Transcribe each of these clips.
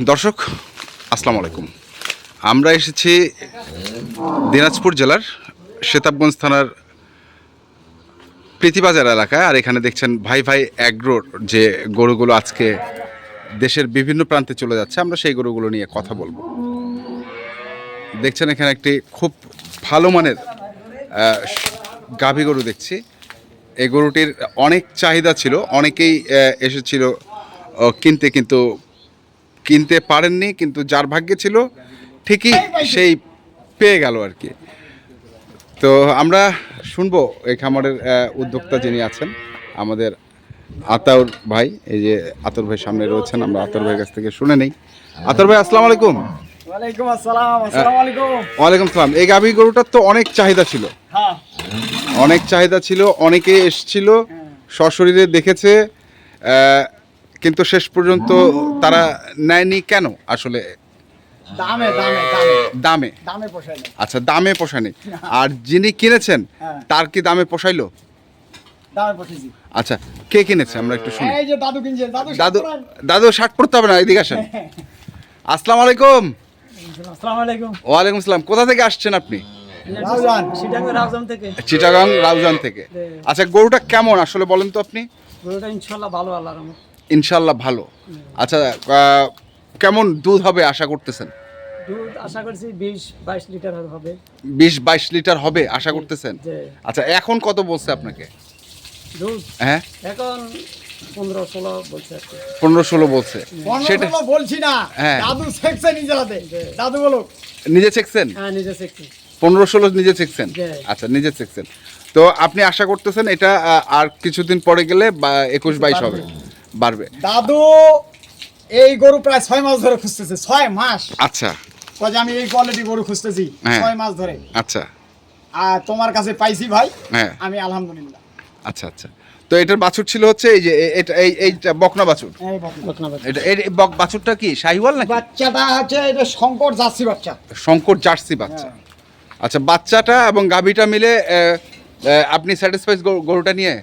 দর্শক আসসালামু আলাইকুম আমরা এসেছি দিনাজপুর জেলার সেতাবগঞ্জ থানার প্রীতিবাজার এলাকায়, আর এখানে দেখছেন ভাই ভাই অ্যাগ্রোর যে গরুগুলো আজকে দেশের বিভিন্ন প্রান্তে চলে যাচ্ছে, আমরা সেই গরুগুলো নিয়ে কথা বলব। দেখছেন এখানে একটি খুব ভালো মানের গাভী গরু দেখছি। এই গরুটির অনেক চাহিদা ছিল, অনেকেই এসেছিল কিনতে, কিন্তু কিনতে পারেননি কিন্তু যার ভাগ্যে ছিল ঠিকই সেই পেয়ে গেল আর কি। তো আমরা শুনব এই খামারের উদ্যোক্তা যিনি আছেন আমাদের আতাউর ভাই এই যে আতর ভাই সামনে রয়েছেন আমরা আতর ভাইয়ের কাছ থেকে শুনে নেই। আতর ভাই আসসালামু আলাইকুম। ওয়ালাইকুম আসসালাম আসসালামু আলাইকুম। ওয়ালাইকুম সালাম। এই গাভী গরুটার তো অনেক চাহিদা ছিল। হ্যাঁ। অনেক চাহিদা ছিল অনেকে এসছিল সশরীরে দেখেছে কিন্তু শেষ পর্যন্ত তারা নেয়নি কেন আসলে? দামে দামে দামে। দামে। দামে পোষায় আচ্ছা দামে পোষায়নি। আর যিনি কিনেছেন হ্যাঁ। তার কি দামে পোষাইলো? দামে আচ্ছা কে কিনেছে? আমরা একটু শুনি। এই যে দাদু কিনছে দাদু দাদু। দাদু শার্ট পরতে হবে না এদিকে আসেন। আসসালামু আলাইকুম। আসসালামু আলাইকুম। ওয়ালাইকুম আসসালাম। কোথা থেকে আসছেন আপনি? চিটাগাং রাউজান থেকে। আচ্ছা গরুটা কেমন? আসলে বলেন তো আপনি। গরুটা ইনশাল্লাহ ভালো আল্লাহর রহমত। ইনশাল্লাহ ভালো। আচ্ছা কেমন দুধ হবে আশা করতেছেন? দুধ আশা করছি বিশ বাইশ লিটার হবে। বিশ বাইশ লিটার হবে আশা করতেছেন? আচ্ছা এখন কত বলছে আপনাকে? দুধ? হ্যাঁ? এখন পনেরো ষোলো বলছে পনেরো ষোলো বলছে। সেটা বলছি না। হ্যাঁ। দাদু শেখছে নিজের হাতে। দাদু বলো নিজে চেকছেন হ্যাঁ নিজে শিখছি। পনেরো ষোলো নিজে চেকছেন আচ্ছা নিজে চেকছেন তো আপনি আশা করতেছেন এটা আর কিছুদিন পরে গেলে বা একুশ বাইশ হবে? বাড়বে। দাদু এই গরু প্রায় ছয় মাস ধরে খুঁজতেছে ছয় মাস। আচ্ছা। কাজে আমি এই কোয়ালিটি গরু খুঁজতেছি হ্যাঁ। ছয় মাস ধরে। আচ্ছা। আর তোমার কাছে পাইছি ভাই হ্যাঁ। আমি আলহামদুলিল্লাহ। আচ্ছা আচ্ছা। তো এটার বাছুর ছিল হচ্ছে এই যে এটা এই এইটা বকনা বাছুর। এটা এই বাছুরটা কি শাহিওয়াল নাকি? বাচ্চাটা হচ্ছে এটা শঙ্কর জার্সি বাচ্চা। শঙ্কর জার্সি বাচ্চা। আচ্ছা বাচ্চাটা এবং গাভীটা মিলে আপনি স্যাটিসফাইড গরুটা নিয়ে?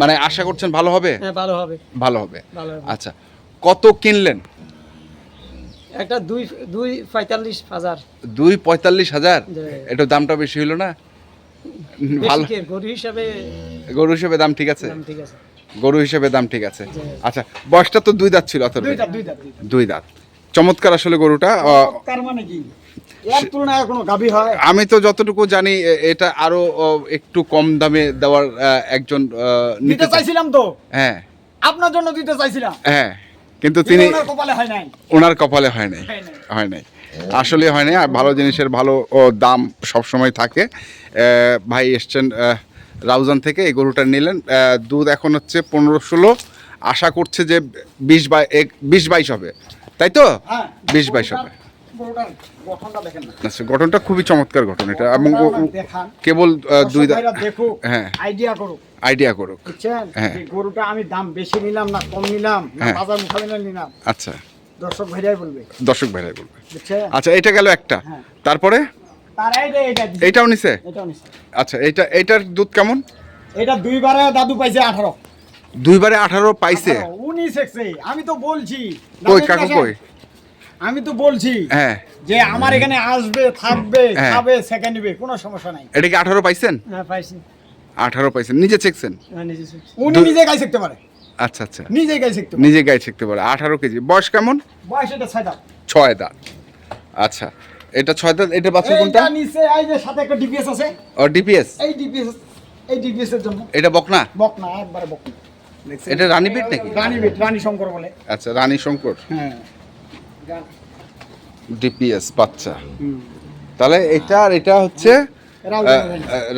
মানে আশা করছেন ভালো হবে? হ্যাঁ ভালো হবে। ভালো হবে। ভালো হবে। আচ্ছা কত কিনলেন? একটা দুই দুই পঁয়তাল্লিশ হাজার। দুই পঁয়তাল্লিশ হাজার? জি। একটু দামটা বেশি হইল না? ভালো। গরু হিসাবে গরু হিসেবে দাম ঠিক আছে? ঠিক আছে। গরু হিসেবে দাম ঠিক আছে। আচ্ছা বয়সটা তো দুই দাঁত ছিল দুইটা দুই দাঁত চমৎকার আসলে গরুটা তার মানে কি? আমি তো যতটুকু জানি এটা আরও একটু কম দামে দেওয়ার একজন নিতে চাইছিলাম তো। হ্যাঁ। আপনার জন্য দিতে চাইছিলাম। হ্যাঁ কিন্তু তিনি ওনার কপালে হয় নাই। হয় নাই। আসলে হয় নাই আর ভালো জিনিসের ভালো দাম সবসময় থাকে। ভাই এসছেন রাউজান থেকে এই গরুটা নিলেন। দুধ এখন হচ্ছে পনেরো ষোলো। আশা করছে যে বিশ বাই বিশ বাইশ হবে। তাই তো? হ্যাঁ। বিশ বাইশ হবে। গরুটার গঠনটা দেখেন না। আচ্ছা গঠনটা খুবই চমৎকার গঠন এটা। এবং কেবল দুই হ্যাঁ। আইডিয়া করুক। আইডিয়া করুক। বুঝছেন? হ্যাঁ। গরুটা আমি দাম বেশি নিলাম না কম নিলাম না হ্যাঁ। বাজার মোকাবিলা নিলাম? আচ্ছা। দর্শক ভাইরাই বলবে। দর্শক ভাইরাই বলবে। আচ্ছা এটা গেল একটা। হ্যাঁ। তারপরে। এটাও নিছে। আচ্ছা এইটার দুধ কেমন? এটা দুইবারে দাদু পাইছে আঠারো। দুইবারে আঠারো পাইছে? উনিশ আমি তো বলছি। কই কাকু কই। আমি তো বলছি হ্যাঁ। যে আমার এখানে আসবে থাকবে হ্যাঁ। খাবে সেকেন্ড নিবে কোনো সমস্যা নাই। এটা কি আঠারো পাইছেন? হ্যাঁ পাইছি। আঠারো পাইছেন। নিজে চেকছেন? হ্যাঁ নিজে উনি নিজে গাই শিখতে পারে। আচ্ছা আচ্ছা। নিজে গাই শিখতে পারে। নিজে গাই শিখতে পারে। আঠারো কেজি। বয়স কেমন? বয়স এটা ছয় দাম ছয় দাঁত। আচ্ছা। এটা ছয় দাঁত এটা বাছুর কোনটা? এইটা নিচে এই যে সাথে একটা ডিপিএস আছে। ও ডিপিএস এই ডিপিএস এই ডিপিএস এর জন্য। এটা বকনা? বক না একবারে বক না। দেখছেন? এটা রানীপিঠ নাকি? রানী বেট রানী শঙ্কর বলে। আচ্ছা রানী শঙ্কর। হ্যাঁ। ডিপিএস বাচ্চা। তাহলে এটা আর এটা হচ্ছে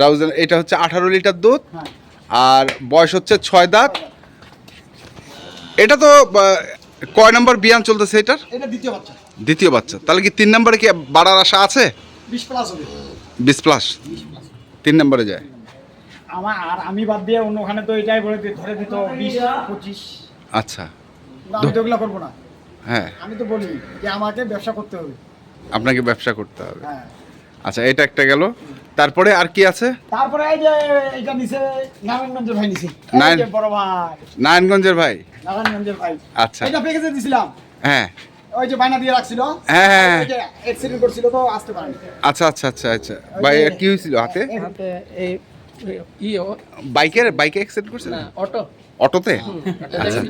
রাউজান এটা হচ্ছে আঠারো লিটার দুধ হ্যাঁ। আর বয়স হচ্ছে ছয় দাঁত। এটা তো কয় নম্বর বিয়ান চলতেছে এটার? দ্বিতীয় বাচ্চা। তাহলে কি তিন নম্বরে কি বাড়ার আশা আছে? বিশ প্লাস তিন নম্বরে যায়। আমার আর আমি বাদ দিয়ে অন্যখানে তো এটাই বলে ধরে দিত বিশ পঁচিশ। আচ্ছা। করব না। হ্যাঁ। আমি তো বলি যে আমাকে ব্যবসা করতে হবে। আপনাকে ব্যবসা করতে হবে। হ্যাঁ। আচ্ছা এটা একটা গেল। তারপরে আর কি আছে? তারপরে এই যে এটা নিচে নারায়ণগঞ্জের ভাই নিচে এই বড় ভাই। নারায়ণগঞ্জের ভাই? নারায়ণগঞ্জের ভাই। আচ্ছা। এটা প্যাকেজে দিছিলাম। হ্যাঁ। ওই যে বায়না দিয়ে রাখছিল। হ্যাঁ, হ্যাঁ। অ্যাক্সিডেন্ট করছিল তো আসতে পারেনি। আচ্ছা আচ্ছা আচ্ছা আচ্ছা। ভাই কি হয়েছিল হাতে? হাতে এই বাইকের বাইকে অ্যাক্সিডেন্ট অটো। অটোতে? আচ্ছা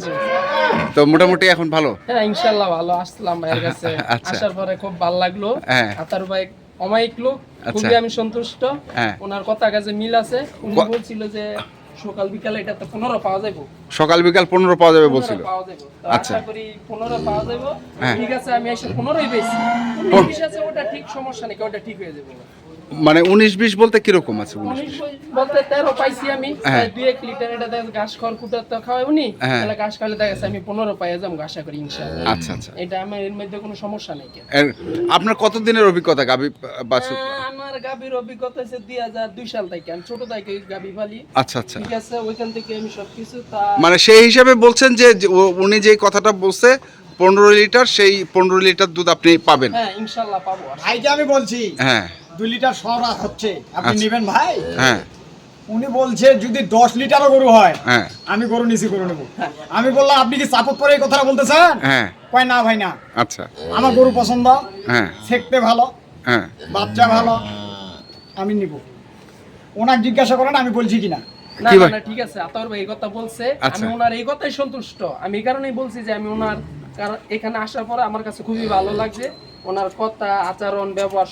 তো মোটামুটি এখন ভালো? হ্যাঁ ইনশাল্লাহ ভালো আসলাম ভাইয়ের কাছে। আচ্ছা। আসার পরে খুব ভালো লাগল। হ্যাঁ। আতার ভাই অমায়িক লোক আচ্ছা। খুবই আমি সন্তুষ্ট। হ্যাঁ। ওনার কথা কাছে মিল আছে। উনি বলছিল যে সকাল বিকালে এটা তো পনেরো পাওয়া যাব সকাল বিকাল পনেরো পাওয়া যাবে বলছিল। আচ্ছা। করি পনেরো পাওয়া যাব হ্যাঁ। ঠিক আছে আমি এসে পনেরোই পেয়েছি। ওটা ঠিক সমস্যা নেই ওটা ঠিক হয়ে যাবে। মানে উনিশ বিশ বলতে কীরকম আছে উনিশ বলতে তেরো পাইছি আমি। হ্যাঁ। দুই এক লিটার এটা দেখে ঘাস খড় কুটার তো খাওয়াই উনি। হ্যাঁ। তাহলে ঘাস খাওয়ালে দেখা গেছে আমি পনেরো পাই যাব আশা করি ইনশাল্লাহ আচ্ছা আচ্ছা। এটা আমার এর মধ্যে কোনো সমস্যা নেই আপনার কত দিনের অভিজ্ঞতা গাবি বাছুর? আমার গাভীর অভিজ্ঞতা হচ্ছে দুই হাজার দুই সাল থেকে। আমি ছোট থেকে গাভী পালি। আচ্ছা আচ্ছা। ঠিক আছে ওইখান থেকে আমি সবকিছু তা মানে সেই হিসাবে বলছেন যে যে উনি যে কথাটা বলছে পনেরো লিটার সেই পনেরো লিটার দুধ আপনি পাবেন। হ্যাঁ ইনশাল্লাহ পাবো। ভাইকে আমি বলছি। হ্যাঁ। দুই লিটার সরা হচ্ছে। আপনি আচ্ছা। নেবেন ভাই? হ্যাঁ। উনি বলছে যদি দশ লিটারও গরু হয় হ্যাঁ। আমি গরু নিছি গরু নেব। আমি বললাম আপনি কি চাপত করে এই কথাটা বলতেছেন? হ্যাঁ। কয় না ভাই না। আচ্ছা। আমার গরু পছন্দ। হ্যাঁ। দেখতে ভালো। হ্যাঁ। বাচ্চা ভালো। আমি নিব। ওনাকে জিজ্ঞাসা করেন আমি বলছি কিনা। না না, ঠিক আছে। আতর ভাই এই কথা বলছে। আচ্ছা। আমি ওনার এই কথাই সন্তুষ্ট। আমি এই কারণেই বলছি যে আমি ওনার কারণ এখানে আসার পরে আমার কাছে খুবই ভালো লাগছে। ওনার কথা আচরণ ব্যবহার।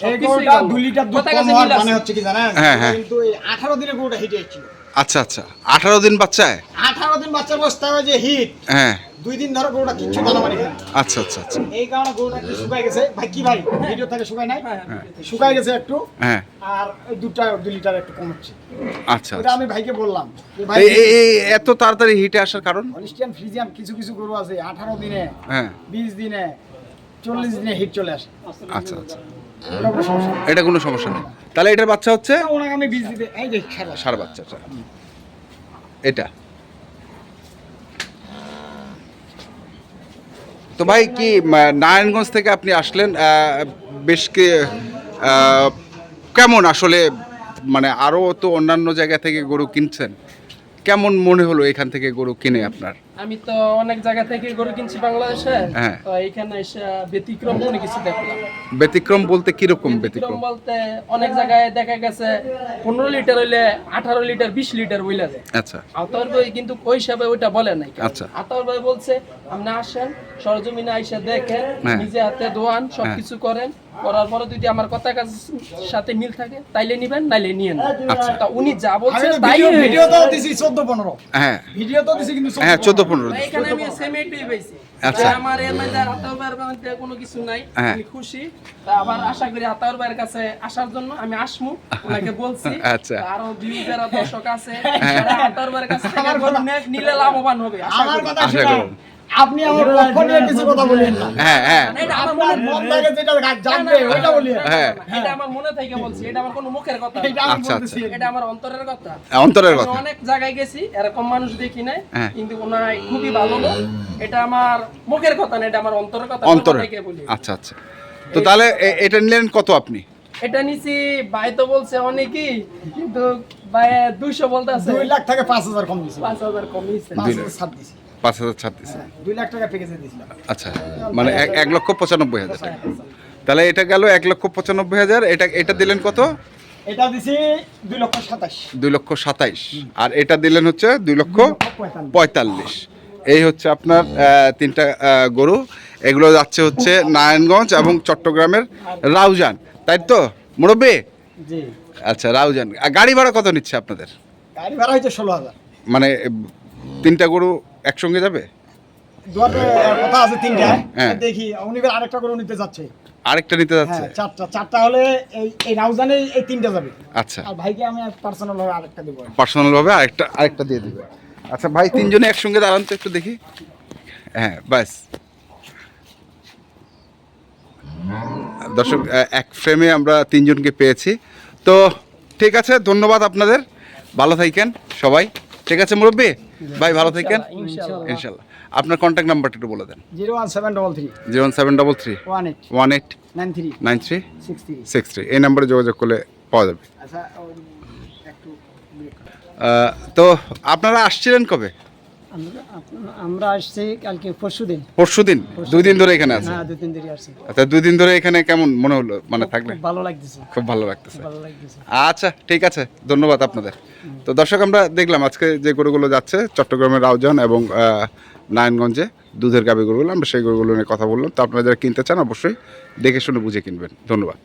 মানে হচ্ছে কি জানেন? হ্যাঁ, হ্যাঁ। কিন্তু এই আঠারো দিনে গরুটা হিটে এসেছিল আচ্ছা আচ্ছা। আঠারো দিন বাচ্চায় আঠারো দিন বাচ্চার অবস্থায় হয় যে হিট। হ্যাঁ। দুই দিন ধরে গরুটা কিচ্ছু মারামারি আচ্ছা আচ্ছা আচ্ছা। এই কারণে গরুটা একটু শুকাই গেছে। ভাই কি ভাই? ভিডিও থেকে শুকাই নাই? হ্যাঁ, শুকাই গেছে একটু। হ্যাঁ। আর ওই দুটা দুই লিটার একটু কম হচ্ছে। আচ্ছা ওটা আচ্ছা। আমি ভাইকে বললাম ভাই এই- এত তাড়াতাড়ি হিটে আসার কারণ? ফ্রিজিয়ান কিছু কিছু গরু আছে আঠারো দিনে হ্যাঁ। বিশ দিনে চল্লিশ দিনে হিট চলে আসে। আচ্ছা আচ্ছা। এটা কোনো সমস্যা নেই। তাহলে এটার বাচ্চা হচ্ছে? ওনাকে আমি বীজ দিতে এই যে সার বাচ্চাটা এটা। তো ভাই কি নারায়ণগঞ্জ থেকে আপনি আসলেন বেশ কি কেমন আসলে মানে আরও তো অন্যান্য জায়গা থেকে গরু কিনছেন? কেমন মনে হলো এখান থেকে গরু কিনে আপনার? আমি তো অনেক জায়গা থেকে গরু কিনছি বাংলাদেশে। হ্যাঁ। তো এখানে এসে ব্যতিক্রম কোনো কিছু দেখলাম। ব্যতিক্রম বলতে কীরকম ব্যতিক্রম ব্যতিক্রম? বলতে অনেক জায়গায় দেখা গেছে পনেরো লিটার হইলে আঠারো লিটার বিশ লিটার বইলা যায়। আচ্ছা। আতর ভাই কিন্তু ওই হিসাবে ওইটা বলে নাই। আচ্ছা। আতর ভাই বলছে আপনি আসেন সরজমিনে আইসা দেখেন হ্যাঁ। নিজে হাতে দোয়ান সবকিছু করেন। করার পরে যদি আমার কথা কাজ সাথে মিল থাকে তাইলে নিবেন নাইলে নিয়ে নেন আচ্ছা। তা উনি যা আমি বলছে তাই ভিডিও তো দিছি চোদ্দ পনেরো। হ্যাঁ। ভিডিও তো দিছি কিন্তু হ্যাঁ চোদ্দ পনেরো ভাই, এখানে আমি সেম এইটাই পাইছি। আচ্ছা। আমার এর মধ্যে আতাউর ভাইয়ের মধ্যে কোনো কিছু নাই হ্যাঁ। আমি খুশি। তা আবার আশা করি আতাউর ভাইয়ের কাছে আসার জন্য আমি আসমু ওনাকে বলছি। আচ্ছা। আরও ভিউ যারা দর্শক আছে আতাউর ভাইয়ের কাছে নিলে লাভবান হবে আশা করি। আপনি আমার পক্ষ নিয়ে কিছু কথা বলেন না। হ্যাঁ হ্যাঁ। আপনার মন থেকে যেটা জানবে না, হ্যাঁ। এটা আমার মনে থেকে বলছি এটা আমার কোনো মুখের কথা না। এটা আমি আচ্ছা, এটা আমার অন্তরের কথা। অন্তরের কথা। অনেক জায়গায় গেছি এরকম মানুষ দেখি নাই হ্যাঁ। কিন্তু ওনার খুবই ভালো লোক। এটা আমার মুখের কথা না এটা আমার অন্তরের কথা অন্তরে কথা থেকে বলি। আচ্ছা আচ্ছা। তো তাহলে এটা নিলেন কত আপনি? এটা নিছি ভাই তো বলছে অনেকই কিন্তু ভাই দুইশো বলতে আছে দুই লাখ থেকে পাঁচ হাজার কম দিছি। পাঁচ হাজার কমিয়েছে পাঁচ হাজার ছাড় দিছি। পাঁচ হাজার ছাড়তেছে হ্যাঁ, দুই লাখ টাকা প্যাকেজে দিয়েছিলাম আচ্ছা মানে এক লক্ষ পঁচানব্বই হাজার। টাকা তাহলে এটা গেল এক লক্ষ পঁচানব্বই হাজার এটা এটা দিলেন কত? এটা দিছি দুই লক্ষ সাতাশ। দুই লক্ষ সাতাইশ। আর এটা দিলেন হচ্ছে দুই লক্ষ পঁয়তাল্লিশ। এই হচ্ছে আপনার তিনটা গরু। এগুলো যাচ্ছে হচ্ছে নারায়ণগঞ্জ এবং চট্টগ্রামের রাউজান। তাই তো? মুরব্বী? আচ্ছা রাউজান। গাড়ি ভাড়া কত নিচ্ছে আপনাদের? গাড়ি ভাড়া হয়েছে ষোলো হাজার। মানে তিনটা গরু একসঙ্গে যাবে? কথা আছে তিনটায় হ্যাঁ। দেখি উনি আরেকটা করে নিতে যাচ্ছে। আরেকটা নিতে যাচ্ছে? হ্যাঁ চারটা চারটা হলে এই এই রাউজানে এই তিনটা যাবে। আচ্ছা। আর ভাইকে আমি পার্সোনাল ভাবে আরেকটা দেবো। পার্সোনাল ভাবে আরেকটা আরেকটা দিয়ে দিবে। আচ্ছা ভাই তিনজনে একসঙ্গে দাঁড়ান তো একটু দেখি। হ্যাঁ বাস দর্শক এক ফ্রেমে আমরা তিনজনকে পেয়েছি। তো ঠিক আছে ধন্যবাদ আপনাদের। ভালো থাকেন সবাই। ঠিক আছে মুরব্বী? ভাই ভালো থাকেন? ইনশাআল্লাহ ইনশাল্লাহ আপনার কন্ট্যাক্ট নাম্বারটা একটু বলে দেন। Zero one seven double three. Zero seven double three one eight. One eight nine three. Nine three. Six three. Six three. এই নাম্বারে যোগাযোগ করলে পাওয়া যাবে। আচ্ছা তো আপনারা আসছিলেন কবে? আমরা আসছি কালকে পরশু দিন। পরশু দুই দিন ধরে এখানে আছে হ্যাঁ দু তিন দিনই আসছি। আচ্ছা দুই দিন ধরে এখানে কেমন মনে হলো? মানে থাকলে খুব ভালো লাগতেছে। খুব ভালো লাগতেছে। ভালো লাগতেছে। আচ্ছা ঠিক আছে। ধন্যবাদ আপনাদের। তো দর্শক আমরা দেখলাম আজকে যে গরুগুলো যাচ্ছে চট্টগ্রামের রাউজান এবং নারায়ণগঞ্জে দুধের গাবি গরুগুলো আমরা সেই গরুগুলো নিয়ে কথা বললাম। তো আপনারা যারা কিনতে চান অবশ্যই দেখে শুনে বুঝে কিনবেন। ধন্যবাদ।